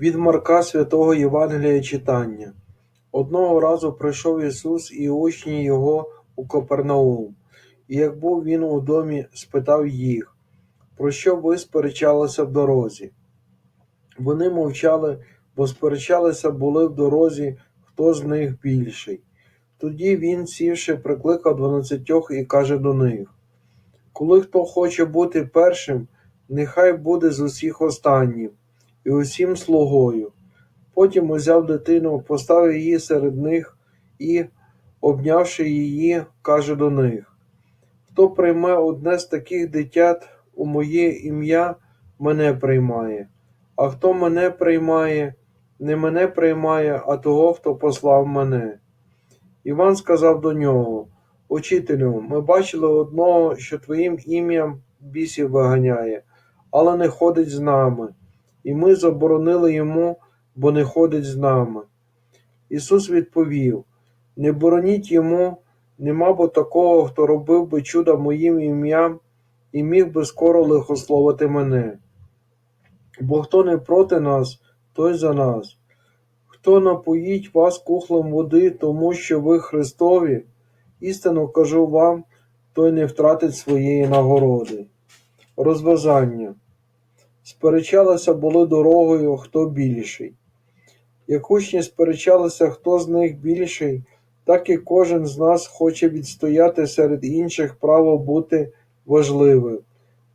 Від Марка Святого Євангелія читання. Одного разу прийшов Ісус і учні Його у Капернаум, і як був він у домі, спитав їх, про що ви сперечалися в дорозі. Вони мовчали, бо сперечалися були в дорозі, хто з них більший. Тоді він, сівши, прикликав дванадцятьох і каже до них: Коли хто хоче бути першим, нехай буде з усіх останнім, і усім слугою. Потім узяв дитину, поставив її серед них і, обнявши її, каже до них: Хто прийме одне з таких дитят у моє ім'я, мене приймає, а хто мене приймає, не мене приймає, а того, хто послав мене. Іван сказав до нього: Учителю, ми бачили одного, що твоїм ім'ям бісів виганяє, але не ходить з нами, і ми заборонили йому, бо не ходить з нами. Ісус відповів: Не бороніть йому, нема бо такого, хто робив би чуда моїм ім'ям і міг би скоро лихословити мене. Бо хто не проти нас, той за нас. Хто напоїть вас кухлем води, тому що ви Христові, істинно кажу вам, той не втратить своєї нагороди. Розв'язання. Сперечалися були дорогою, хто більший. Як учні сперечалися, хто з них більший, так і кожен з нас хоче відстояти серед інших право бути важливим,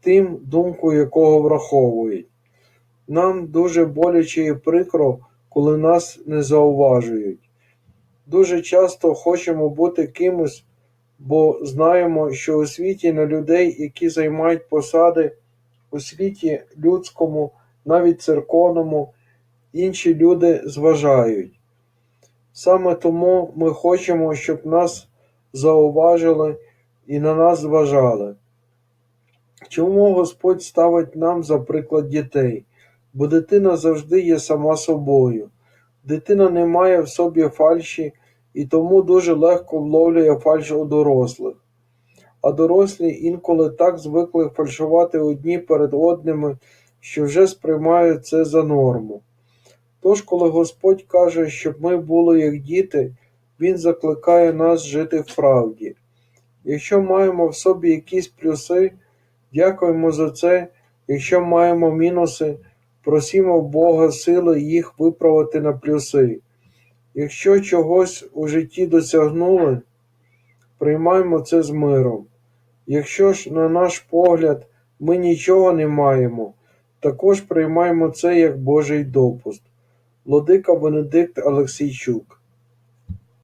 тим, думку якого враховують. Нам дуже боляче і прикро, коли нас не зауважують. Дуже часто хочемо бути кимось, бо знаємо, що у світі на людей, які займають посади, у світі людському, навіть церковному, інші люди зважають. Саме тому ми хочемо, щоб нас зауважили і на нас зважали. Чому Господь ставить нам за приклад дітей? Бо дитина завжди є сама собою. Дитина не має в собі фальші і тому дуже легко вловлює фальш у дорослих. А дорослі інколи так звикли фальшувати одні перед одними, що вже сприймають це за норму. Тож, коли Господь каже, щоб ми були як діти, Він закликає нас жити в правді. Якщо маємо в собі якісь плюси, дякуємо за це, якщо маємо мінуси, просімо Бога сили їх виправити на плюси. Якщо чогось у житті досягнули, приймаємо це з миром. Якщо ж, на наш погляд, ми нічого не маємо, також приймаємо це як Божий допуск. Владика Бенедикт Олексійчук